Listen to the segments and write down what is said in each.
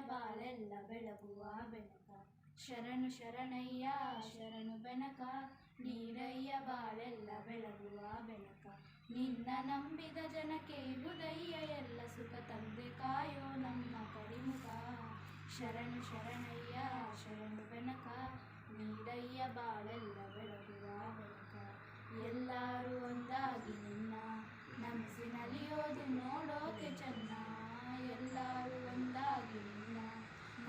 ಬಾಳೆಲ್ಲ ಬೆಳಗುವ ಬೆನಕ ಶರಣು ಶರಣಯ್ಯ, ಶರಣು ಬೆನಕ, ನೀರಯ್ಯ ಬಾಳೆಲ್ಲ ಬೆಳಗುವ ಬೆನಕ. ನಿನ್ನ ನಂಬಿದ ಜನಕ್ಕೆ ಬುದಯ್ಯ ಎಲ್ಲ ಸುಖ ತಂದೆ ನಮ್ಮ ಕಡಿಮುಖ ಶರಣು ಶರಣಯ್ಯ, ಶರಣು ಬೆನಕ, ನೀರಯ್ಯ ಬಾಳೆಲ್ಲ ಬೆಳಗುವ ಬೆನಕ. ಎಲ್ಲರೂ ಒಂದಾಗಿ ನಿನ್ನ ನಮಸಿನಲಿಯೋದು ನೋಡೋಕೆ ಚೆನ್ನ. ಎಲ್ಲರೂ ಒಂದಾಗಿ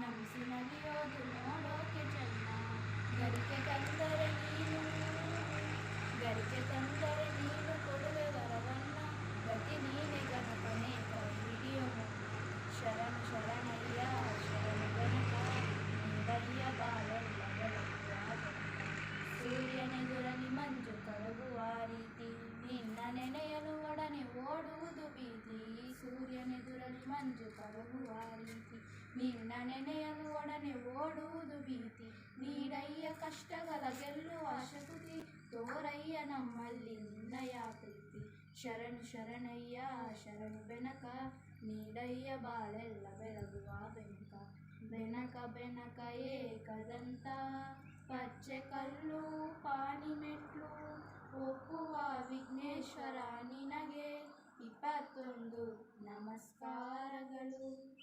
ನಿನ್ನ ನಮಸಿನಲಿಯೋದು ನೋಡೋಕೆ ಚೆನ್ನ ಗರಿಕೆ ತಂದರೆ ನೀನು ಗರಿಕೆ ತಂದರೆ ನೀನು ಕೊಡುವೆ ವರವನ್ನ ಗತಿ ನೀನೆ ಗಣಪನೆ ಕೈ ಹಿಡಿಯೋ ಶರಣು ಶರಣಯ್ಯ ಶರಣು ಗಣಕ ನೀಡಯ್ಯ ಬಾಳೆಲ್ಲ ಬೆಳಗುವ ಬೆಳಕ ಸೂರ್ಯನೆದುರಲಿ ಮಂಜು ಕರಗುವ ರೀತಿ ನಿನ್ನ ನೆನೆಯಲು ಒಡನೆ ಓಡುವುದು ಭೀತಿ ಸೂರ್ಯನೆದುರಲಿ ಮಂಜು ಕರಗುವ ರೀತಿ ನಿನ್ನ ನೆನೆಯಲು ಒಡನೆ ಓಡುವುದು ಭೀತಿ. ನೀಡಯ್ಯ ಕಷ್ಟಗಳ ಗೆಲ್ಲುವ ಶಕುತಿ. ತೋರಯ್ಯ ನಮ್ಮಲ್ಲಿ ನಿನ್ನಯ ಪ್ರೀತಿ. ಶರಣು ಶರಣಯ್ಯ, ಶರಣು ಬೆನಕ. ನೀಡಯ್ಯ ಬಾಳೆಲ್ಲ ಬೆಳಗುವ ಬೆನಕ. ಬೆನಕ ಬೆನಕ ಏಕದಂತ. ಪಚ್ಚೆ ಕಲ್ಲು ಪಾನಿ ಮೆಟ್ಲು ಒಪ್ಪುವ ವಿಘ್ನೇಶ್ವರ ನಿನಗೆ. ಇಪ್ಪತ್ತೊಂದು ನಮಸ್ಕಾರಗಳು.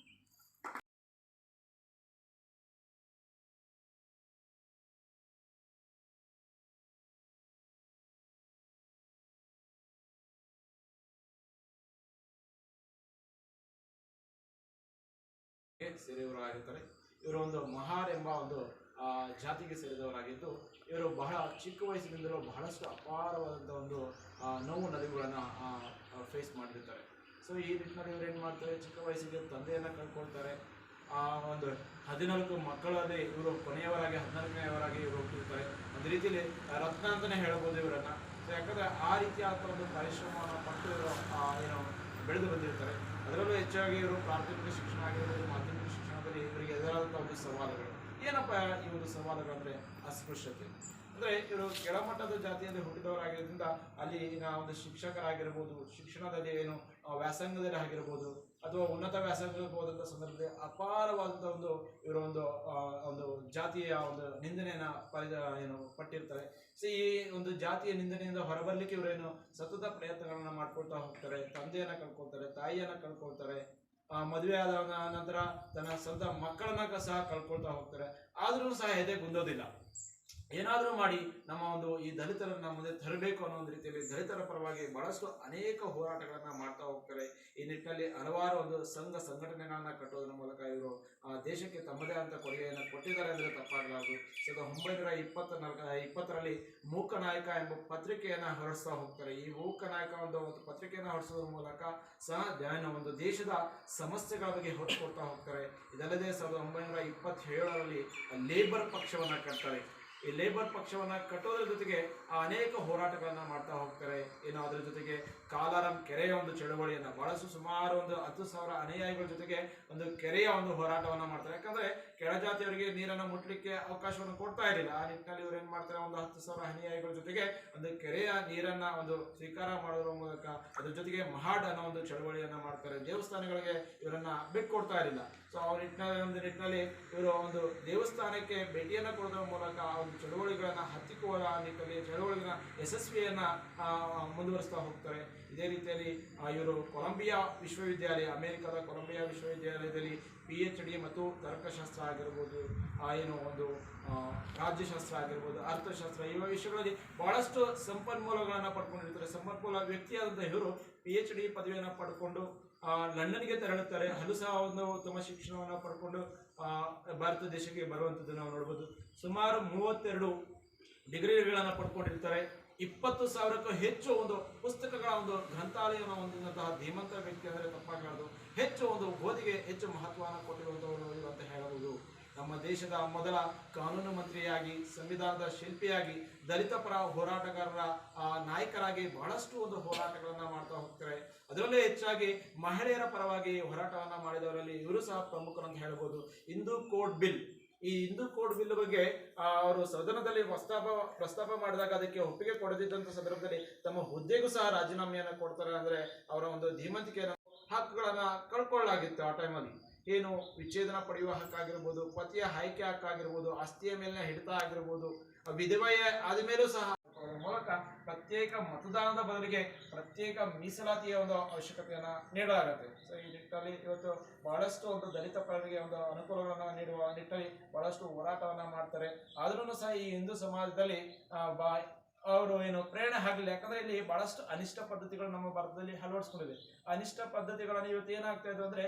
ಸೇರಿದವರಾಗಿರ್ತಾರೆ. ಇವರು ಒಂದು ಮಹಾರ್ ಎಂಬ ಒಂದು ಜಾತಿಗೆ ಸೇರಿದವರಾಗಿದ್ದು, ಇವರು ಬಹಳ ಚಿಕ್ಕ ವಯಸ್ಸಿನಿಂದಲೂ ಬಹಳಷ್ಟು ಅಪಾರವಾದಂಥ ಒಂದು ನೋವು ನಲಿವುಗಳನ್ನು ಫೇಸ್ ಮಾಡಿರ್ತಾರೆ. ಸೊ ಈ ನಿಟ್ಟಿನಲ್ಲಿ ಏನು ಮಾಡ್ತಾರೆ? ಚಿಕ್ಕ ವಯಸ್ಸಿಗೆ ತಂದೆಯನ್ನು ಆ, ಒಂದು ಹದಿನಾಲ್ಕು ಮಕ್ಕಳಲ್ಲಿ ಇವರು ಕೊನೆಯವರಾಗಿ, ಹದಿನಾಲ್ಕನೆಯವರಾಗಿ ಇವರು ಹೋಗ್ತಿರ್ತಾರೆ ಒಂದು ರೀತಿಯಲ್ಲಿ ರತ್ನ ಅಂತಲೇ ಹೇಳ್ಬೋದು ಇವರನ್ನ. ಸೊ ಯಾಕಂದ್ರೆ ಆ ರೀತಿಯಾದ ಒಂದು ಪರಿಶ್ರಮವನ್ನು ಪಟ್ಟು ಇವರು ಏನು ಬೆಳೆದು ಬಂದಿರ್ತಾರೆ. ಅದರಲ್ಲೂ ಹೆಚ್ಚಾಗಿ ಇವರು ಪ್ರಾಥಮಿಕ ಶಿಕ್ಷಣ ಆಗಿರ್ಬೋದು ಇವರಿಗೆ ಎದುರಾದಂಥ ಒಂದು ಸವಾಲುಗಳು ಏನಪ್ಪ ಈ ಒಂದು ಸವಾಲುಗಳು ಅಂದರೆ ಅಸ್ಪೃಶ್ಯತೆ? ಅಂದರೆ ಇವರು ಕೆಳಮಟ್ಟದ ಜಾತಿಯಲ್ಲಿ ಹುಟ್ಟಿದವರಾಗಿರೋದ್ರಿಂದ ಅಲ್ಲಿ ಈಗ ಒಂದು ಶಿಕ್ಷಕರಾಗಿರ್ಬೋದು, ಶಿಕ್ಷಣದಲ್ಲಿ ಏನು ವ್ಯಾಸಂಗದಲ್ಲಿ ಆಗಿರ್ಬೋದು, ಅಥವಾ ಉನ್ನತ ವ್ಯಾಸಂಗಕ್ಕೆ ಹೋದಂಥ ಸಂದರ್ಭದಲ್ಲಿ ಅಪಾರವಾದಂಥ ಒಂದು ಇವರ ಒಂದು ಒಂದು ಜಾತಿಯ ಒಂದು ನಿಂದನೆಯನ್ನ ಏನು, ಪಟ್ಟಿರ್ತಾರೆ. ಸೊ ಈ ಒಂದು ಜಾತಿಯ ನಿಂದನೆಯಿಂದ ಹೊರಬರಲಿಕ್ಕೆ ಇವರೇನು ಸತತ ಪ್ರಯತ್ನಗಳನ್ನ ಮಾಡ್ಕೊಳ್ತಾ ಹೋಗ್ತಾರೆ. ತಂದೆಯನ್ನ ಕಳ್ಕೊಳ್ತಾರೆ, ತಾಯಿಯನ್ನ ಕಳ್ಕೊಳ್ತಾರೆ. ಆ, ಮದುವೆ ಆದ ನಂತರ ತನ್ನ ಸ್ವಂತ ಮಕ್ಕಳನ್ನ ಸಹ ಕಳ್ಕೊಳ್ತಾ ಹೋಗ್ತಾರೆ. ಆದ್ರೂ ಸಹ ಎದೆ ಗುಂದೋದಿಲ್ಲ. ಏನಾದರೂ ಮಾಡಿ ನಮ್ಮ ಒಂದು ಈ ದಲಿತರನ್ನ ಮುಂದೆ ತರಬೇಕು ಅನ್ನೋ ಒಂದು ರೀತಿಯಲ್ಲಿ ದಲಿತರ ಪರವಾಗಿ ಬಹಳಷ್ಟು ಅನೇಕ ಹೋರಾಟಗಳನ್ನ ಮಾಡ್ತಾ ಹೋಗ್ತಾರೆ. ಈ ನಿಟ್ಟಿನಲ್ಲಿ ಹಲವಾರು ಒಂದು ಸಂಘ ಸಂಘಟನೆಗಳನ್ನ ಕಟ್ಟೋದ್ರ ಮೂಲಕ ಇವರು ಆ ದೇಶಕ್ಕೆ ತಮ್ಮದೇ ಆದಂಥ ಕೊಡುಗೆಯನ್ನು ಕೊಟ್ಟಿದ್ದಾರೆ ಅಂದರೆ ತಪ್ಪಾಗಲಾರದು. ಸಾವಿರದ ಒಂಬೈನೂರ ಇಪ್ಪತ್ತ ನಾಲ್ಕ, ಇಪ್ಪತ್ತರಲ್ಲಿ ಮೂಕ ನಾಯಕ ಎಂಬ ಪತ್ರಿಕೆಯನ್ನು ಹೊರಡಿಸ್ತಾ ಹೋಗ್ತಾರೆ. ಈ ಮೂಕ ನಾಯಕ ಒಂದು ಒಂದು ಪತ್ರಿಕೆಯನ್ನು ಹೊರಡಿಸೋದ್ರ ಮೂಲಕ ಸಹ ಒಂದು ದೇಶದ ಸಮಸ್ಯೆಗಳ ಬಗ್ಗೆ ಹೊರಕೊಡ್ತಾ ಹೋಗ್ತಾರೆ. ಇದಲ್ಲದೆ ಸಾವಿರದ ಒಂಬೈನೂರ ಇಪ್ಪತ್ತೇಳರಲ್ಲಿ ಲೇಬರ್ ಪಕ್ಷವನ್ನು ಕಟ್ತಾರೆ. ಈ ಲೇಬರ್ ಪಕ್ಷವನ್ನ ಕಟ್ಟೋದ್ರ ಜೊತೆಗೆ ಆ ಅನೇಕ ಹೋರಾಟಗಳನ್ನ ಮಾಡ್ತಾ ಹೋಗ್ತಾರೆ. ಏನು ಅದ್ರ ಜೊತೆಗೆ ಕಾಲಾರಂ ಕೆರೆಯ ಒಂದು ಚಳುವಳಿಯನ್ನ ಬಹಳಷ್ಟು ಸುಮಾರು ಒಂದು ಹತ್ತು ಸಾವಿರ ಅನುಯಾಯಿಗಳ ಜೊತೆಗೆ ಒಂದು ಕೆರೆಯ ಒಂದು ಹೋರಾಟವನ್ನ ಮಾಡ್ತಾರೆ. ಯಾಕಂದ್ರೆ ಕೆಳಜಾತಿಯವರಿಗೆ ನೀರನ್ನು ಮುಟ್ಲಿಕ್ಕೆ ಅವಕಾಶವನ್ನು ಕೊಡ್ತಾ ಇರಲಿಲ್ಲ. ಆ ನಿಟ್ಟಿನಲ್ಲಿ ಇವರು ಏನ್ ಮಾಡ್ತಾರೆ? ಒಂದು ಹತ್ತು ಸಾವಿರ ಅನುಯಾಯಿಗಳ ಜೊತೆಗೆ ಒಂದು ಕೆರೆಯ ನೀರನ್ನ ಒಂದು ಸ್ವೀಕಾರ ಮಾಡೋದ್ರ ಮೂಲಕ ಅದ್ರ ಜೊತೆಗೆ ಮಹಾಡ್ ಅನ್ನೋ ಒಂದು ಚಳವಳಿಯನ್ನ ಮಾಡ್ತಾರೆ. ದೇವಸ್ಥಾನಗಳಿಗೆ ಇವರನ್ನ ಬಿಟ್ಕೊಡ್ತಾ ಇರಲಿಲ್ಲ. ಸೊ ಅವ್ರ ನಿಟ್ಟಿನಲ್ಲಿ ಒಂದು ನಿಟ್ಟಿನಲ್ಲಿ ಇವರು ಒಂದು ದೇವಸ್ಥಾನಕ್ಕೆ ಭೇಟಿಯನ್ನ ಕೊಡೋದ್ರ ಮೂಲಕ ಒಂದು ಚಳವಳಿಗಳನ್ನ ಹತ್ತಿಕ್ಕುವ ನಿಟ್ಟಿನಲ್ಲಿ ಚಳವಳಿಗಳ ಯಶಸ್ವಿಯನ್ನ ಮುಂದುವರಿಸ್ತಾ ಹೋಗ್ತಾರೆ. ಇದೇ ರೀತಿಯಲ್ಲಿ ಇವರು ಕೊಲಂಬಿಯಾ ವಿಶ್ವವಿದ್ಯಾಲಯ, ಅಮೆರಿಕದ ಕೊಲಂಬಿಯಾ ವಿಶ್ವವಿದ್ಯಾಲಯದಲ್ಲಿ ಪಿ ಎಚ್ ಡಿ ಮತ್ತು ತರ್ಕಶಾಸ್ತ್ರ ಆಗಿರ್ಬೋದು ಏನು ಒಂದು ರಾಜ್ಯಶಾಸ್ತ್ರ ಆಗಿರ್ಬೋದು, ಅರ್ಥಶಾಸ್ತ್ರ, ಇವ ವಿಷಯಗಳಲ್ಲಿ ಬಹಳಷ್ಟು ಸಂಪನ್ಮೂಲಗಳನ್ನು ಪಡ್ಕೊಂಡಿರ್ತಾರೆ ಸಂಪನ್ಮೂಲ ವ್ಯಕ್ತಿಯಾದಂಥ ಇವರು ಪಿ ಎಚ್ ಡಿ ಪದವಿಯನ್ನು ಪಡ್ಕೊಂಡು ಲಂಡನ್ಗೆ ತೆರಳುತ್ತಾರೆ. ಅಲ್ಲೂ ಸಹ ಒಂದು ಉತ್ತಮ ಶಿಕ್ಷಣವನ್ನು ಪಡ್ಕೊಂಡು ಭಾರತ ದೇಶಕ್ಕೆ ಬರುವಂಥದ್ದು ನಾವು ನೋಡ್ಬೋದು. ಸುಮಾರು ಮೂವತ್ತೆರಡು ಡಿಗ್ರಿಗಳನ್ನು ಪಡ್ಕೊಂಡಿರ್ತಾರೆ. ಇಪ್ಪತ್ತು ಸಾವಿರಕ್ಕೂ ಹೆಚ್ಚು ಒಂದು ಪುಸ್ತಕಗಳ ಒಂದು ಗ್ರಂಥಾಲಯವನ್ನು ಹೊಂದಿದಂತಹ ಧೀಮಂತ ವ್ಯಕ್ತಿ ಅಂದರೆ ತಪ್ಪಾಗಲಾರದು ಹೆಚ್ಚು ಒಂದು ಓದಿಗೆ ಹೆಚ್ಚು ಮಹತ್ವವನ್ನು ಕೊಟ್ಟಿರುವಂಥವರು ಅಂತ ಹೇಳಬಹುದು. ನಮ್ಮ ದೇಶದ ಮೊದಲ ಕಾನೂನು ಮಂತ್ರಿಯಾಗಿ, ಸಂವಿಧಾನದ ಶಿಲ್ಪಿಯಾಗಿ, ದಲಿತ ಪರ ಹೋರಾಟಗಾರರ ನಾಯಕರಾಗಿ ಬಹಳಷ್ಟು ಒಂದು ಹೋರಾಟಗಳನ್ನ ಮಾಡ್ತಾ ಹೋಗ್ತಾರೆ. ಅದರಲ್ಲೇ ಹೆಚ್ಚಾಗಿ ಮಹಿಳೆಯರ ಪರವಾಗಿ ಹೋರಾಟವನ್ನ ಮಾಡಿದವರಲ್ಲಿ ಇವರು ಸಹ ಪ್ರಮುಖರು ಅಂತ ಹೇಳ್ಬೋದು ಹಿಂದೂ ಕೋಡ್ ಬಿಲ್. ಈ ಹಿಂದೂ ಕೋಡ್ ಬಿಲ್ ಬಗ್ಗೆ ಅವರು ಸದನದಲ್ಲಿ ಪ್ರಸ್ತಾಪ ಪ್ರಸ್ತಾಪ ಮಾಡಿದಾಗ ಅದಕ್ಕೆ ಒಪ್ಪಿಗೆ ಕೊಡದಿದ್ದಂಥ ಸಂದರ್ಭದಲ್ಲಿ ತಮ್ಮ ಹುದ್ದೆಗೂ ಸಹ ರಾಜೀನಾಮೆಯನ್ನು ಕೊಡ್ತಾರೆ ಅಂದ್ರೆ ಅವರ ಒಂದು ಧೀಮಂತಿಕೆಯನ್ನು ಹಕ್ಕುಗಳನ್ನ ಕಳ್ಕೊಳ್ಳಾಗಿತ್ತು ಆ ಟೈಮಲ್ಲಿ ಏನು ವಿಚ್ಛೇದನ ಪಡೆಯುವ ಹಕ್ಕಾಗಿರ್ಬೋದು, ಪತಿಯ ಆಯ್ಕೆ ಹಕ್ಕಾಗಿರ್ಬೋದು, ಆಸ್ತಿಯ ಮೇಲಿನ ಹಿಡಿತ ಆಗಿರ್ಬೋದು, ವಿಧವೆಯ ಆದ ಮೇಲೂ ಸಹ ಮೂಲಕ ಪ್ರತ್ಯೇಕ ಮತದಾನದ ಬದಲಿಗೆ ಪ್ರತ್ಯೇಕ ಮೀಸಲಾತಿಯ ಒಂದು ಅವಶ್ಯಕತೆಯನ್ನ ನೀಡಲಾಗುತ್ತೆ. ಸೊ ಈ ನಿಟ್ಟಿನಲ್ಲಿ ಇವತ್ತು ಬಹಳಷ್ಟು ಒಂದು ದಲಿತ ಪರರಿಗೆ ಒಂದು ಅನುಕೂಲಗಳನ್ನು ನೀಡುವ ನಿಟ್ಟಿನಲ್ಲಿ ಬಹಳಷ್ಟು ಹೋರಾಟವನ್ನು ಮಾಡ್ತಾರೆ. ಆದ್ರೂ ಸಹ ಈ ಹಿಂದೂ ಸಮಾಜದಲ್ಲಿ ಬಾ ಅವರು ಏನು ಪ್ರೇರಣೆ ಆಗಲಿಲ್ಲ ಯಾಕಂದ್ರೆ ಇಲ್ಲಿ ಬಹಳಷ್ಟು ಅನಿಷ್ಟ ಪದ್ಧತಿಗಳು ನಮ್ಮ ಭಾರತದಲ್ಲಿ ಅಳವಡಿಸ್ಕೊಂಡಿದೆ ಅನಿಷ್ಟ ಪದ್ಧತಿಗಳನ್ನು ಇವತ್ತು ಏನಾಗ್ತಾ ಇದೆ ಅಂದ್ರೆ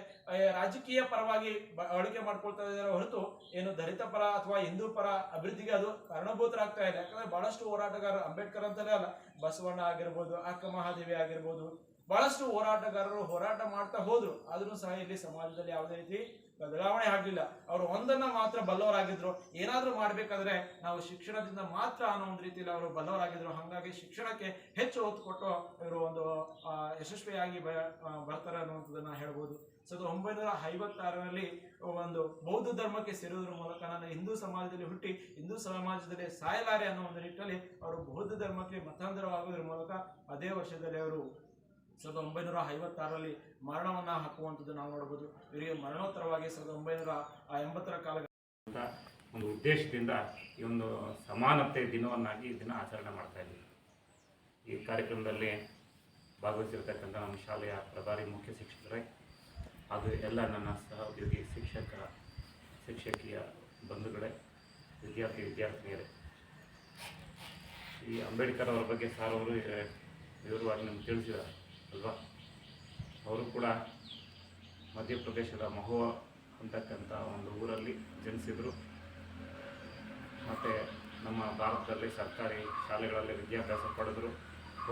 ರಾಜಕೀಯ ಪರವಾಗಿ ಬ- ಆಳ್ವಿಕೆ ಮಾಡ್ಕೊಳ್ತಾ ಇದ್ದಾರೆ ಹೊರತು ಏನು ದಲಿತ ಪರ ಅಥವಾ ಹಿಂದೂ ಪರ ಅಭಿವೃದ್ಧಿಗೆ ಅದು ಕಾರಣಭೂತರಾಗ್ತಾ ಇದೆ. ಯಾಕಂದ್ರೆ ಬಹಳಷ್ಟು ಹೋರಾಟಗಾರರು, ಅಂಬೇಡ್ಕರ್ ಅಂತಲೇ ಅಲ್ಲ, ಬಸವಣ್ಣ ಆಗಿರ್ಬೋದು, ಅಕ್ಕ ಮಹಾದೇವಿ ಆಗಿರ್ಬೋದು, ಬಹಳಷ್ಟು ಹೋರಾಟಗಾರರು ಹೋರಾಟ ಮಾಡ್ತಾ ಹೋದ್ರು. ಆದ್ರೂ ಸಹ ಇಲ್ಲಿ ಸಮಾಜದಲ್ಲಿ ಯಾವುದೇ ರೀತಿ ಬದಲಾವಣೆ ಆಗಲಿಲ್ಲ. ಅವರು ಒಂದನ್ನ ಮಾತ್ರ ಬಲ್ಲವರಾಗಿದ್ರು. ಏನಾದರೂ ಮಾಡ್ಬೇಕಾದ್ರೆ ನಾವು ಶಿಕ್ಷಣದಿಂದ ಮಾತ್ರ ಅನ್ನೋ ಒಂದು ರೀತಿಯಲ್ಲಿ ಅವರು ಬಲ್ಲವರಾಗಿದ್ರು. ಹಾಗಾಗಿ ಶಿಕ್ಷಣಕ್ಕೆ ಹೆಚ್ಚು ಒತ್ತು ಕೊಟ್ಟು ಇವರು ಒಂದು ಯಶಸ್ವಿಯಾಗಿ ಬರ್ತಾರೆ ಅನ್ನುವಂಥದ್ದನ್ನ ಹೇಳ್ಬೋದು. ಸಾವಿರದ ಒಂಬೈನೂರ ಐವತ್ತಾರರಲ್ಲಿ ಒಂದು ಬೌದ್ಧ ಧರ್ಮಕ್ಕೆ ಸೇರೋದ್ರ ಮೂಲಕ ನಾನು ಹಿಂದೂ ಸಮಾಜದಲ್ಲಿ ಹುಟ್ಟಿ, ಹಿಂದೂ ಸಮಾಜದಲ್ಲಿ ಸಾಯಲಾರೆ ಅನ್ನೋ ಒಂದು ನಿಟ್ಟಿನಲ್ಲಿ ಅವರು ಬೌದ್ಧ ಧರ್ಮಕ್ಕೆ ಮತಾಂತರವಾಗೋದ್ರ ಮೂಲಕ ಅದೇ ವರ್ಷದಲ್ಲಿ ಅವರು ಸಾವಿರದ ಒಂಬೈನೂರ ಐವತ್ತಾರರಲ್ಲಿ ಮರಣವನ್ನ ಹಾಕುವಂಥದ್ದು ನಾವು ನೋಡಬಹುದು ಇವರಿಗೆ ಮರಣೋತ್ತರವಾಗಿ ಸಾವಿರದ ಒಂಬೈನೂರ ಎಂಬತ್ತರ ಕಾಲ ಒಂದು ಉದ್ದೇಶದಿಂದ ಈ ಒಂದು ಸಮಾನತೆ ದಿನವನ್ನಾಗಿ ಈ ದಿನ ಆಚರಣೆ ಮಾಡ್ತಾ ಇದ್ದೀವಿ. ಈ ಕಾರ್ಯಕ್ರಮದಲ್ಲಿ ಭಾಗವಹಿಸಿರ್ತಕ್ಕಂಥ ನಮ್ಮ ಶಾಲೆಯ ಪ್ರಭಾರಿ ಮುಖ್ಯ ಶಿಕ್ಷಕರೇ ಹಾಗೂ ಎಲ್ಲ ನನ್ನ ಸಹೋದ್ಯೋಗಿ ಶಿಕ್ಷಕ, ಶಿಕ್ಷಕಿಯ ಬಂಧುಗಳೇ, ವಿದ್ಯಾರ್ಥಿ, ವಿದ್ಯಾರ್ಥಿನಿಯರೇ. ಈ ಅಂಬೇಡ್ಕರ್ ಅವರ ಬಗ್ಗೆ ಸಾರ್ ಅವರು, ವಿವರವಾಗಿ ನಮ್ಗೆ ತಿಳಿಸಿದ್ದಾರೆ ಅಲ್ವಾ? ಅವರು ಕೂಡ ಮಧ್ಯಪ್ರದೇಶದ ಮಹುವ ಅಂತಕ್ಕಂಥ ಒಂದು ಊರಲ್ಲಿ ಜನಿಸಿದರು. ಮತ್ತು ನಮ್ಮ ಭಾರತದಲ್ಲಿ ಸರ್ಕಾರಿ ಶಾಲೆಗಳಲ್ಲಿ ವಿದ್ಯಾಭ್ಯಾಸ ಪಡೆದರು.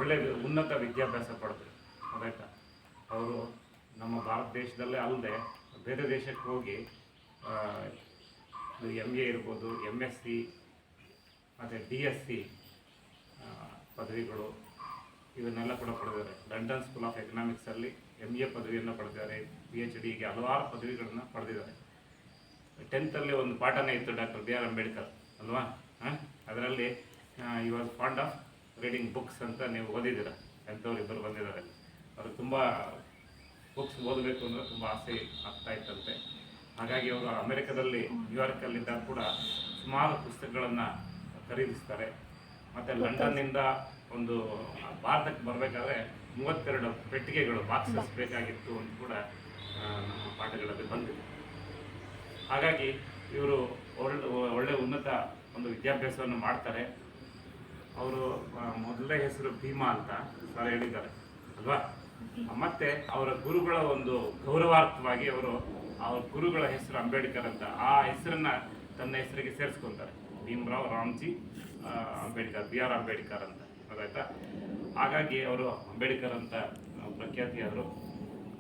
ಒಳ್ಳೆಯ ಉನ್ನತ ವಿದ್ಯಾಭ್ಯಾಸ ಪಡೆದರು. ಗೊತ್ತಾಯ್ತಾ ಅವರು ನಮ್ಮ ಭಾರತ ದೇಶದಲ್ಲೇ ಅಲ್ಲದೆ ಬೇರೆ ದೇಶಕ್ಕೆ ಹೋಗಿ ಎಂ ಎ ಇರ್ಬೋದು ಎಂ ಎಸ್ ಸಿ ಮತ್ತು ಡಿ ಎಸ್ ಸಿ ಪದವಿಗಳು ಇವನ್ನೆಲ್ಲ ಕೂಡ ಪಡೆದಿದ್ದಾರೆ. ಲಂಡನ್ ಸ್ಕೂಲ್ ಆಫ್ ಎಕನಾಮಿಕ್ಸಲ್ಲಿ ಎಂ ಎ ಪದವಿಯನ್ನು ಪಡೆದಿದ್ದಾರೆ. ಪಿ ಎಚ್ ಡಿಗೆ ಹಲವಾರು ಪದವಿಗಳನ್ನು ಪಡೆದಿದ್ದಾರೆ. ಟೆಂತಲ್ಲಿ ಒಂದು ಪಾಠನೇ ಇತ್ತು ಡಾಕ್ಟರ್ ಬಿ ಆರ್ ಅಂಬೇಡ್ಕರ್ ಅಲ್ವಾ? ಅದರಲ್ಲಿ ಈ was fond of reading books ಅಂತ ನೀವು ಓದಿದ್ದೀರ? ಎಂಥವ್ರು ಇಬ್ಬರು ಬಂದಿದ್ದಾರೆ. ಅವರು ತುಂಬ ಬುಕ್ಸ್ ಓದಬೇಕು ಅಂದರೆ ತುಂಬ ಆಸೆ ಆಗ್ತಾ ಇತ್ತಂತೆ. ಹಾಗಾಗಿ ಅವರು ಅಮೆರಿಕದಲ್ಲಿ ನ್ಯೂಯಾರ್ಕಲ್ಲಿದ್ದಾಗ ಕೂಡ ಸುಮಾರು ಪುಸ್ತಕಗಳನ್ನು ಖರೀದಿಸ್ತಾರೆ. ಮತ್ತು ಲಂಡನ್ನಿಂದ ಒಂದು ಭಾರತಕ್ಕೆ ಬರಬೇಕಾದ್ರೆ ಮೂವತ್ತೆರಡು ಪೆಟ್ಟಿಗೆಗಳು ಬಾಕ್ಸಸ್ ಬೇಕಾಗಿತ್ತು ಅಂತ ಕೂಡ ನಮ್ಮ ಪಾಠಗಳಲ್ಲಿ ಬಂದಿದೆ. ಹಾಗಾಗಿ ಇವರು ಒಳ್ಳೆ ಒಳ್ಳೆ ಉನ್ನತ ಒಂದು ವಿದ್ಯಾಭ್ಯಾಸವನ್ನು ಮಾಡ್ತಾರೆ. ಅವರು ಮೊದಲನೇ ಹೆಸರು ಭೀಮಾ ಅಂತ ಸರ್ ಹೇಳಿದ್ದಾರೆ ಅಲ್ವಾ? ಮತ್ತೆ ಅವರ ಗುರುಗಳ ಒಂದು ಗೌರವಾರ್ಥವಾಗಿ ಅವರು ಅವ್ರ ಗುರುಗಳ ಹೆಸರು ಅಂಬೇಡ್ಕರ್ ಅಂತ ಆ ಹೆಸರನ್ನ ತನ್ನ ಹೆಸರಿಗೆ ಸೇರಿಸ್ಕೊಂತಾರೆ. ಭೀಮರಾವ್ ರಾಮ್ಜಿ ಅಂಬೇಡ್ಕರ್ ಬಿ ಆರ್ ಅಂಬೇಡ್ಕರ್ ಅಂತ. ಗೊತ್ತಾಯ್ತಾ? ಹಾಗಾಗಿ ಅವರು ಅಂಬೇಡ್ಕರ್ ಅಂತ ಪ್ರಖ್ಯಾತಿಯಾದರು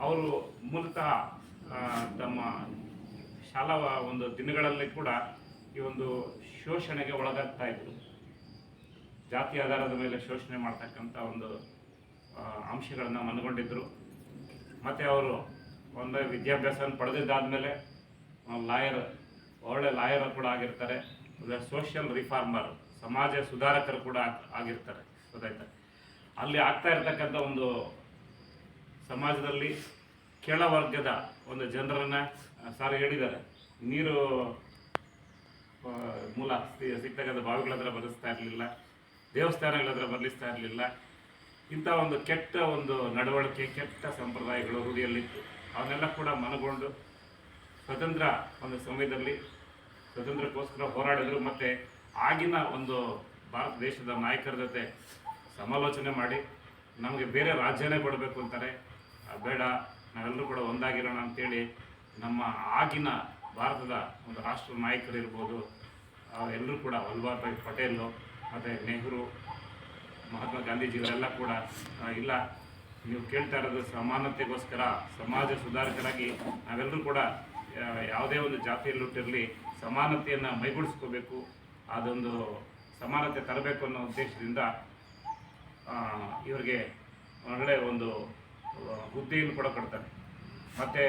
ಅವರು ಮೂಲತಃ ತಮ್ಮ ಶಾಲಾ ಒಂದು ದಿನಗಳಲ್ಲಿ ಕೂಡ ಈ ಒಂದು ಶೋಷಣೆಗೆ ಒಳಗಾಗ್ತಾ ಇದ್ರು. ಜಾತಿ ಆಧಾರದ ಮೇಲೆ ಶೋಷಣೆ ಮಾಡ್ತಕ್ಕಂಥ ಒಂದು ಅಂಶಗಳನ್ನು ಮನಗೊಂಡಿದ್ದರು ಮತ್ತು ಅವರು ಒಂದು ವಿದ್ಯಾಭ್ಯಾಸವನ್ನು ಪಡೆದಿದ್ದಾದಮೇಲೆ ಲಾಯರ್, ಒಳ್ಳೆ ಲಾಯರ್ ಕೂಡ ಆಗಿರ್ತಾರೆ. ಸೋಷಿಯಲ್ ರಿಫಾರ್ಮರ್, ಸಮಾಜ ಸುಧಾರಕರು ಕೂಡ ಆಗಿರ್ತಾರೆ. ಗೊತ್ತಾಯ್ತಾ? ಅಲ್ಲಿ ಆಗ್ತಾ ಇರ್ತಕ್ಕಂಥ ಒಂದು ಸಮಾಜದಲ್ಲಿ ಕೆಳವರ್ಗದ ಒಂದು ಜನರನ್ನ ಸಾರಿ ಹೇಳಿದ್ದಾರೆ. ನೀರು ಮೂಲ ಸಿಗ್ತಕ್ಕಂಥ ಬಾವಿಗಳ ಹತ್ರ ಬದಲಿಸ್ತಾ ಇರಲಿಲ್ಲ, ದೇವಸ್ಥಾನಗಳ ಹತ್ರ ಬದಲಿಸ್ತಾ ಇರಲಿಲ್ಲ. ಇಂಥ ಒಂದು ಕೆಟ್ಟ ಒಂದು ನಡವಳಿಕೆ, ಕೆಟ್ಟ ಸಂಪ್ರದಾಯಗಳು ರೂಢಿಯಲ್ಲಿತ್ತು. ಅವನ್ನೆಲ್ಲ ಕೂಡ ಮನಗೊಂಡು ಸ್ವತಂತ್ರ ಒಂದು ಸಮಯದಲ್ಲಿ ಸ್ವತಂತ್ರಕ್ಕೋಸ್ಕರ ಹೋರಾಡಿದರು. ಮತ್ತು ಆಗಿನ ಒಂದು ಭಾರತ ದೇಶದ ನಾಯಕರ ಜೊತೆ ಸಮಾಲೋಚನೆ ಮಾಡಿ ನಮಗೆ ಬೇರೆ ರಾಜ್ಯನೇ ಕೊಡಬೇಕು ಅಂತಾರೆ. ಬೇಡ, ನಾವೆಲ್ಲರೂ ಕೂಡ ಒಂದಾಗಿರೋಣ ಅಂತೇಳಿ ನಮ್ಮ ಆಗಿನ ಭಾರತದ ಒಂದು ರಾಷ್ಟ್ರ ನಾಯಕರಿರ್ಬೋದು ಎಲ್ಲರೂ ಕೂಡ ವಲ್ಲಭಾಯ್ ಭಾಯ್ ಪಟೇಲು, ಮತ್ತು ನೆಹರು, ಮಹಾತ್ಮ ಗಾಂಧೀಜಿಯವರೆಲ್ಲ ಕೂಡ ಇಲ್ಲ, ನೀವು ಕೇಳ್ತಾ ಇರೋದು ಸಮಾನತೆಗೋಸ್ಕರ, ಸಮಾಜ ಸುಧಾರಕರಾಗಿ ನಾವೆಲ್ಲರೂ ಕೂಡ ಯಾವುದೇ ಒಂದು ಜಾತಿಯಲ್ಲಿ ಹುಟ್ಟಿರಲಿ ಸಮಾನತೆಯನ್ನು ಮೈಗೂಡಿಸ್ಕೋಬೇಕು, ಅದೊಂದು ಸಮಾನತೆ ತರಬೇಕು ಅನ್ನೋ ಉದ್ದೇಶದಿಂದ ಇವರಿಗೆ ಒಳ್ಳೆಯ ಒಂದು ಹುದ್ದೆಯನ್ನು ಕೂಡ ಕೊಡ್ತಾರೆ. ಮತ್ತು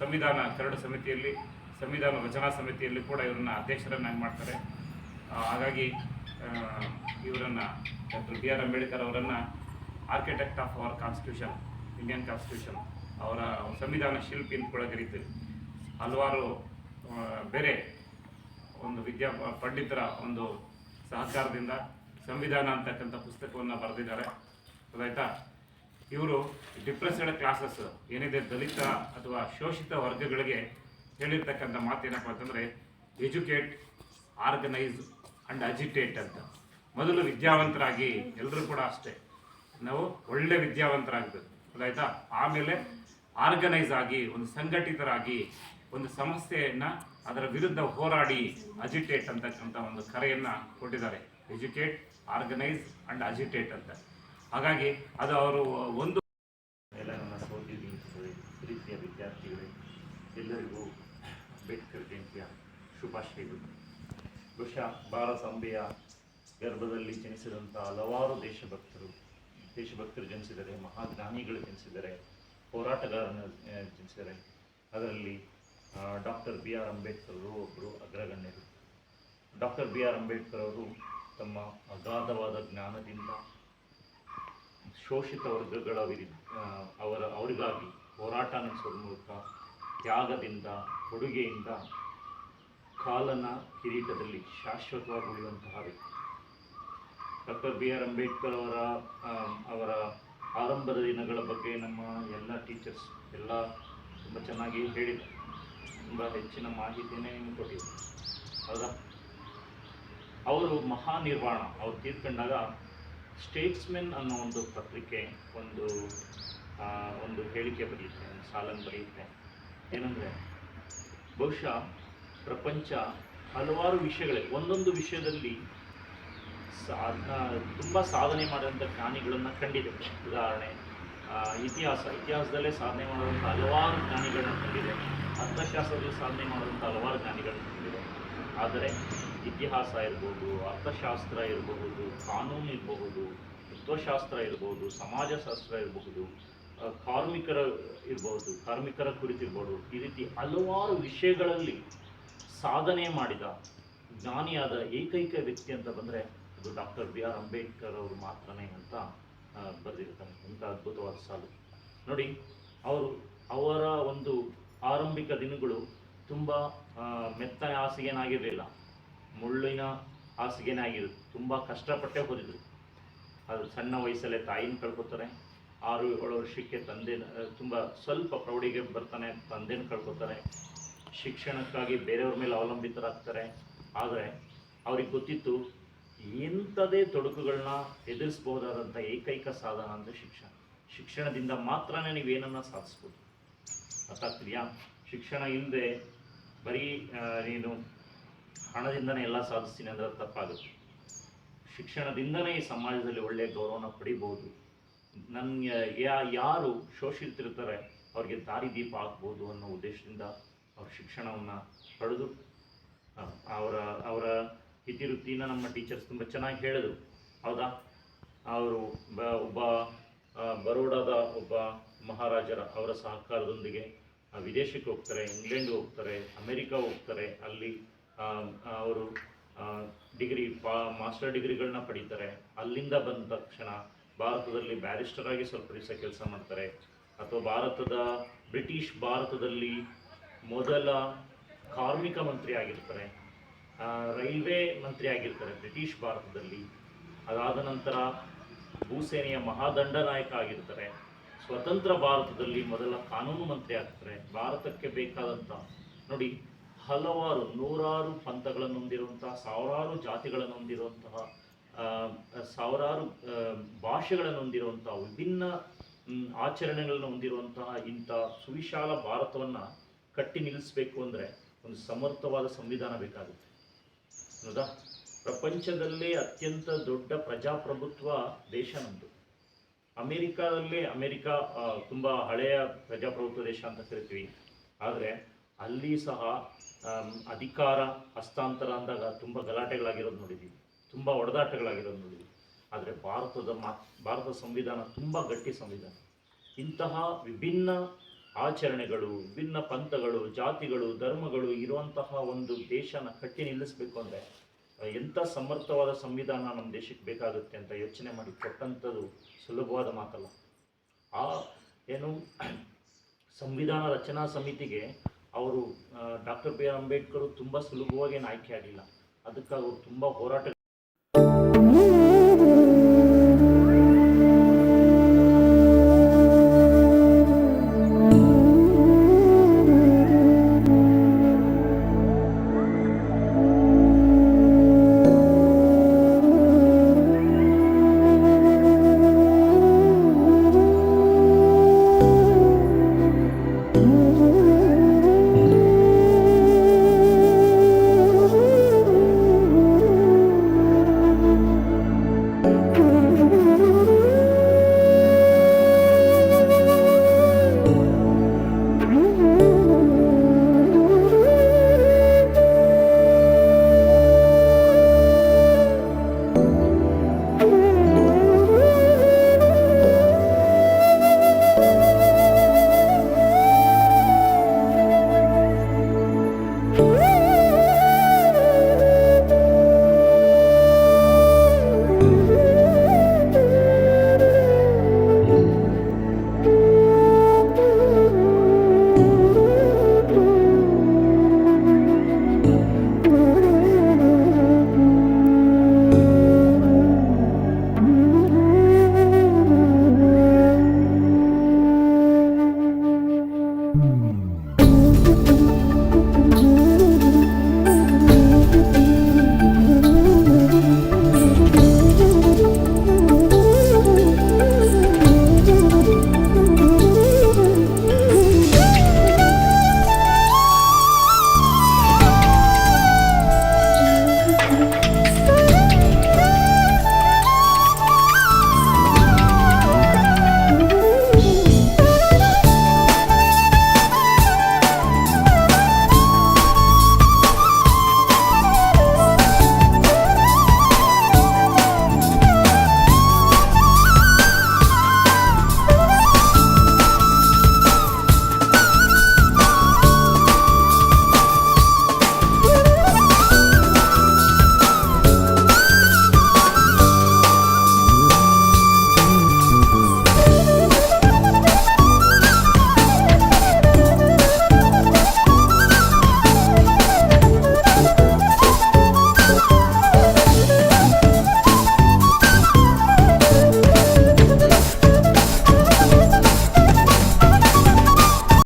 ಸಂವಿಧಾನ, ಕರಡು ಸಮಿತಿಯಲ್ಲಿ, ಸಂವಿಧಾನ ರಚನಾ ಸಮಿತಿಯಲ್ಲಿ ಕೂಡ ಇವರನ್ನ ಅಧ್ಯಕ್ಷರನ್ನಾಗಿ ಮಾಡ್ತಾರೆ. ಹಾಗಾಗಿ ಇವರನ್ನು ಡಾಕ್ಟರ್ ಬಿ ಆರ್ ಅಂಬೇಡ್ಕರ್ ಅವರನ್ನು architect of our constitution Indian constitution ಅವರ ಸಂವಿಧಾನ ಶಿಲ್ಪಿ ಅಂತ ಕೂಡ ಕರೀತೀವಿ. ಹಲವಾರು ಬೇರೆ ಒಂದು ವಿದ್ಯಾ, ಪಂಡಿತರ ಒಂದು ಸಹಕಾರದಿಂದ ಸಂವಿಧಾನ ಅಂತಕ್ಕಂಥ ಪುಸ್ತಕವನ್ನು ಬರೆದಿದ್ದಾರೆ. ಅದಾಯ್ತಾ ಇವರು ಡಿಪ್ರೆಸ್ಡ್ ಕ್ಲಾಸಸ್ ಏನಿದೆ ದಲಿತ ಅಥವಾ ಶೋಷಿತ ವರ್ಗಗಳಿಗೆ ಹೇಳಿರ್ತಕ್ಕಂಥ ಮಾತೇನಪ್ಪ ಅಂತಂದರೆ ಎಜುಕೇಟ್ ಆರ್ಗನೈಸ್ ಆ್ಯಂಡ್ ಅಜಿಟೇಟ್ ಅಂತ. ಮೊದಲು ವಿದ್ಯಾವಂತರಾಗಿ ಎಲ್ಲರೂ ಕೂಡ ಅಷ್ಟೇ. ನಾವು ಒಳ್ಳೆ ವಿದ್ಯಾವಂತರಾಗಬೇಕು. ಅದಾಯ್ತಾ ಆಮೇಲೆ ಆರ್ಗನೈಸ್ ಆಗಿ, ಒಂದು ಸಂಘಟಿತರಾಗಿ, ಒಂದು ಸಮಸ್ಯೆಯನ್ನು ಅದರ ವಿರುದ್ಧ ಹೋರಾಡಿ ಅಜಿಟೇಟ್ ಅಂತಕ್ಕಂಥ ಒಂದು ಕರೆಯನ್ನು ಕೊಟ್ಟಿದ್ದಾರೆ. ಎಜುಕೇಟ್ ಆರ್ಗನೈಸ್ ಅಂಡ್ ಅಜಿಟೇಟ್ ಅಂತ. ಹಾಗಾಗಿ ಅದು ಅವರು ಒಂದು ಎಲ್ಲ ನನ್ನ ಸಹೋದ್ಯೋಗಿ ಪ್ರೀತಿಯ ವಿದ್ಯಾರ್ಥಿಗಳೇ, ಎಲ್ಲರಿಗೂ ಅಂಬೇಡ್ಕರ್ ಜಯಂತಿಯ ಶುಭಾಶಯಗಳು. ಬಹುಶಃ ಭಾರತಾಂಬೆಯ ಗರ್ಭದಲ್ಲಿ ಜನಿಸಿದಂಥ ಹಲವಾರು ದೇಶಭಕ್ತರು ದೇಶಭಕ್ತರು ಜನಿಸಿದರೆ, ಮಹಾಜ್ಞಾನಿಗಳು ಜನಿಸಿದರೆ, ಹೋರಾಟಗಾರನ ಜನಿಸಿದರೆ, ಅದರಲ್ಲಿ ಡಾಕ್ಟರ್ ಬಿ ಆರ್ ಅಂಬೇಡ್ಕರ್ ಅವರು ಒಬ್ಬರು ಅಗ್ರಗಣ್ಯರು. ಡಾಕ್ಟರ್ ಬಿ ಆರ್ ಅಂಬೇಡ್ಕರ್ ಅವರು ತಮ್ಮ ಅಗಾಧವಾದ ಜ್ಞಾನದಿಂದ ಶೋಷಿತ ವರ್ಗಗಳ ವಿರುದ್ಧ ಅವರ, ಅವರಿಗಾಗಿ ಹೋರಾಟ ನಡೆಸುವ ಮೂಲಕ ತ್ಯಾಗದಿಂದ, ಕೊಡುಗೆಯಿಂದ ಕಾಲನ ಕಿರೀಟದಲ್ಲಿ ಶಾಶ್ವತವಾಗಿ ಉಳಿಯುವಂತಹ ವ್ಯಕ್ತಿ. ಡಾಕ್ಟರ್ ಬಿ ಆರ್ ಅಂಬೇಡ್ಕರ್ ಅವರ ಅವರ ಆರಂಭದ ದಿನಗಳ ಬಗ್ಗೆ ನಮ್ಮ ಎಲ್ಲ ಟೀಚರ್ಸ್ ಎಲ್ಲ ತುಂಬ ಚೆನ್ನಾಗಿ ಹೇಳಿದ್ದಾರೆ. ತುಂಬ ಹೆಚ್ಚಿನ ಮಾಹಿತಿಯೇ ನಿಮ್ಗೆ ಕೊಟ್ಟಿದ್ದಾರೆ ಹೌದಾ? ಅವರು ಮಹಾನಿರ್ವಾಣ. ಅವ್ರು ತೀರ್ಕೊಂಡಾಗ ಸ್ಟೇಟ್ಸ್ಮೆನ್ ಅನ್ನೋ ಒಂದು ಪತ್ರಿಕೆ, ಒಂದು ಒಂದು ಹೇಳಿಕೆ ಬರೆಯುತ್ತೆ ಒಂದು ಸಾಲನ್ನು ಬರೆಯುತ್ತೆ ಏನಂದರೆ, ಬಹುಶಃ ಪ್ರಪಂಚ ಹಲವಾರು ವಿಷಯಗಳೇ, ಒಂದೊಂದು ವಿಷಯದಲ್ಲಿ ಸಾಧನ, ತುಂಬ ಸಾಧನೆ ಮಾಡಿದಂಥ ಜ್ಞಾನಿಗಳನ್ನು ಕಂಡಿದೆ. ಉದಾಹರಣೆ ಇತಿಹಾಸ, ಇತಿಹಾಸದಲ್ಲೇ ಸಾಧನೆ ಮಾಡುವಂಥ ಹಲವಾರು ಜ್ಞಾನಿಗಳನ್ನು ಕಂಡಿದೆ. ಅರ್ಥಶಾಸ್ತ್ರದಲ್ಲಿ ಸಾಧನೆ ಮಾಡುವಂಥ ಹಲವಾರು ಜ್ಞಾನಿಗಳನ್ನು ಕಂಡಿದೆ. ಆದರೆ ಇತಿಹಾಸ ಇರಬಹುದು ಅರ್ಥಶಾಸ್ತ್ರ ಇರಬಹುದು ಕಾನೂನು ಇರಬಹುದು ತತ್ವಶಾಸ್ತ್ರ ಇರಬಹುದು ಸಮಾಜಶಾಸ್ತ್ರ ಇರಬಹುದು ಕಾರ್ಮಿಕರ ಇರಬಹುದು ಕಾರ್ಮಿಕರ ಕುರಿತಿರ್ಬೋದು ಈ ರೀತಿ ಹಲವಾರು ವಿಷಯಗಳಲ್ಲಿ ಸಾಧನೆ ಮಾಡಿದ ಜ್ಞಾನಿಯಾದ ಏಕೈಕ ವ್ಯಕ್ತಿ ಅಂತ ಬಂದರೆ ಅದು ಡಾಕ್ಟರ್ ಬಿ ಆರ್ ಅಂಬೇಡ್ಕರ್ ಅವರು ಮಾತ್ರನೇ ಅಂತ ಬರೆದಿರ್ತಾನೆ ಇಂಥ ಅದ್ಭುತವಾದ ಸಾಲು. ನೋಡಿ, ಅವರು, ಅವರ ಒಂದು ಆರಂಭಿಕ ದಿನಗಳು ತುಂಬ ಮೆತ್ತನೆ, ಹಾಸಿಗೆನಾಗಿರಲಿಲ್ಲ. ಮುಳ್ಳಿನ ಹಾಸಿಗೆನೇ ಆಗಿರುತ್ತೆ ತುಂಬ ಕಷ್ಟಪಟ್ಟೆ ಓದಿದ್ರು ಅದು ಸಣ್ಣ ವಯಸ್ಸಲ್ಲೇ ತಾಯಿನ ಕಳ್ಕೊತಾರೆ ಆರು ಏಳು ವರ್ಷಕ್ಕೆ ತಂದೆ, ತುಂಬ ಸ್ವಲ್ಪ ಪ್ರೌಢಿಗೆ ಬರ್ತಾನೆ, ತಂದೆನ ಕಳ್ಕೊತಾರೆ ಶಿಕ್ಷಣಕ್ಕಾಗಿ ಬೇರೆಯವ್ರ ಮೇಲೆ ಅವಲಂಬಿತರಾಗ್ತಾರೆ. ಆದರೆ ಅವ್ರಿಗೆ ಗೊತ್ತಿತ್ತು ಎಂಥದೇ ತೊಡಕುಗಳನ್ನ ಎದುರಿಸ್ಬೋದಾದಂಥ ಏಕೈಕ ಸಾಧನ ಅಂದರೆ ಶಿಕ್ಷಣ. ಶಿಕ್ಷಣದಿಂದ ಮಾತ್ರನೇ ನೀವೇನನ್ನ ಸಾಧಿಸ್ಬೋದು. ಅರ್ಥ ಆಗ್ತಿದೆಯಾ ಶಿಕ್ಷಣ ಇಲ್ಲದೆ ಬರೀ ನೀನು ಹಣದಿಂದನೇ ಎಲ್ಲ ಸಾಧಿಸ್ತೀನಿ ಅಂದ್ರೆ ಅದು ತಪ್ಪಾಗುತ್ತೆ. ಶಿಕ್ಷಣದಿಂದನೇ ಈ ಸಮಾಜದಲ್ಲಿ ಒಳ್ಳೆಯ ಗೌರವನ ಪಡಿಬೋದು ನನ್ನ ಯಾ, ಯಾರು ಶೋಷಿತಿರ್ತಾರೆ ಅವ್ರಿಗೆ ದಾರಿದೀಪ ಆಗ್ಬೋದು ಅನ್ನೋ ಉದ್ದೇಶದಿಂದ ಅವ್ರ ಶಿಕ್ಷಣವನ್ನು ಪಡೆದು ಅವರ ಅವರ ಹಿತಿವೃತ್ತಿನ ನಮ್ಮ ಟೀಚರ್ಸ್ ತುಂಬ ಚೆನ್ನಾಗಿ ಹೇಳಿದರು. ಹೌದಾ? ಅವರು ಬ, ಒಬ್ಬ ಬರೋಡಾದ ಒಬ್ಬ ಮಹಾರಾಜರ, ಅವರ ಸಹಕಾರದೊಂದಿಗೆ ವಿದೇಶಕ್ಕೆ ಹೋಗ್ತಾರೆ ಇಂಗ್ಲೆಂಡ್ ಹೋಗ್ತಾರೆ ಅಮೆರಿಕ ಹೋಗ್ತಾರೆ, ಅಲ್ಲಿ ಅವರು ಡಿಗ್ರಿ ಪಾ ಮಾಸ್ಟರ್ ಡಿಗ್ರಿಗಳನ್ನ ಪಡೀತಾರೆ. ಅಲ್ಲಿಂದ ಬಂದ ತಕ್ಷಣ ಭಾರತದಲ್ಲಿ ಬ್ಯಾರಿಸ್ಟರಾಗಿ ಸ್ವಲ್ಪ ದಿವಸ ಕೆಲಸ ಮಾಡ್ತಾರೆ. ಅಥವಾ ಭಾರತದ ಬ್ರಿಟಿಷ್ ಭಾರತದಲ್ಲಿ ಮೊದಲ ಕಾರ್ಮಿಕ ಮಂತ್ರಿ ಆಗಿರ್ತಾರೆ. ರೈಲ್ವೆ ಮಂತ್ರಿ ಆಗಿರ್ತಾರೆ ಬ್ರಿಟಿಷ್ ಭಾರತದಲ್ಲಿ. ಅದಾದ ನಂತರ ಭೂಸೇನೆಯ ಮಹಾದಂಡ ನಾಯಕ ಆಗಿರ್ತಾರೆ. ಸ್ವತಂತ್ರ ಭಾರತದಲ್ಲಿ ಮೊದಲ ಕಾನೂನು ಮಂತ್ರಿ ಆಗ್ತಾರೆ. ಭಾರತಕ್ಕೆ ಬೇಕಾದಂಥ ನೋಡಿ ಹಲವಾರು ನೂರಾರು ಪಂಥಗಳನ್ನು ಹೊಂದಿರುವಂತಹ ಸಾವಿರಾರು ಜಾತಿಗಳನ್ನು ಹೊಂದಿರುವಂತಹ ಸಾವಿರಾರು ಭಾಷೆಗಳನ್ನು ಹೊಂದಿರುವಂತಹ ವಿಭಿನ್ನ ಆಚರಣೆಗಳನ್ನು ಹೊಂದಿರುವಂತಹ ಇಂಥ ಸುವಿಶಾಲ ಭಾರತವನ್ನು ಕಟ್ಟಿ ನಿಲ್ಲಿಸಬೇಕು ಅಂದರೆ ಒಂದು ಸಮರ್ಥವಾದ ಸಂವಿಧಾನ ಬೇಕಾಗುತ್ತೆ. ಹೌದಾ? ಪ್ರಪಂಚದಲ್ಲೇ ಅತ್ಯಂತ ದೊಡ್ಡ ಪ್ರಜಾಪ್ರಭುತ್ವ ದೇಶ ನಮ್ಮದು ಅಮೇರಿಕಾದಲ್ಲೇ ಅಮೇರಿಕಾ ತುಂಬ ಹಳೆಯ ಪ್ರಜಾಪ್ರಭುತ್ವ ದೇಶ ಅಂತ ಕರಿತೀವಿ. ಆದರೆ ಅಲ್ಲಿ ಸಹ ಅಧಿಕಾರ, ಹಸ್ತಾಂತರ ಅಂದಾಗ ತುಂಬ ಗಲಾಟೆಗಳಾಗಿರೋದು ನೋಡಿದ್ದೀವಿ ತುಂಬ ಹೊಡೆದಾಟಗಳಾಗಿರೋದು ನೋಡಿದ್ದೀವಿ ಆದರೆ ಭಾರತದ ಮಾ, ಭಾರತ ಸಂವಿಧಾನ ತುಂಬ ಗಟ್ಟಿ ಸಂವಿಧಾನ. ಇಂತಹ ವಿಭಿನ್ನ ಆಚರಣೆಗಳು, ವಿಭಿನ್ನ ಪಂಥಗಳು, ಜಾತಿಗಳು, ಧರ್ಮಗಳು ಇರುವಂತಹ ಒಂದು ದೇಶನ ಕಟ್ಟಿ ನಿಲ್ಲಿಸಬೇಕು ಅಂದರೆ ಎಂಥ ಸಮರ್ಥವಾದ ಸಂವಿಧಾನ ನಮ್ಮ ದೇಶಕ್ಕೆ ಬೇಕಾಗುತ್ತೆ ಅಂತ ಯೋಚನೆ ಮಾಡಿ ಕೊಟ್ಟಂಥದ್ದು ಸುಲಭವಾದ ಮಾತಲ್ಲ. ಆ, ಏನು, ಸಂವಿಧಾನ ರಚನಾ ಸಮಿತಿಗೆ ಅವರು ಡಾಕ್ಟರ್ ಬಿ. ಆರ್ ಅಂಬೇಡ್ಕರ್ ತುಂಬ ಸುಲಭವಾಗಿ ಏನು ಆಯ್ಕೆ ಆಗಿಲ್ಲ. ಅದಕ್ಕೆ ಅವರು ತುಂಬ ಹೋರಾಟ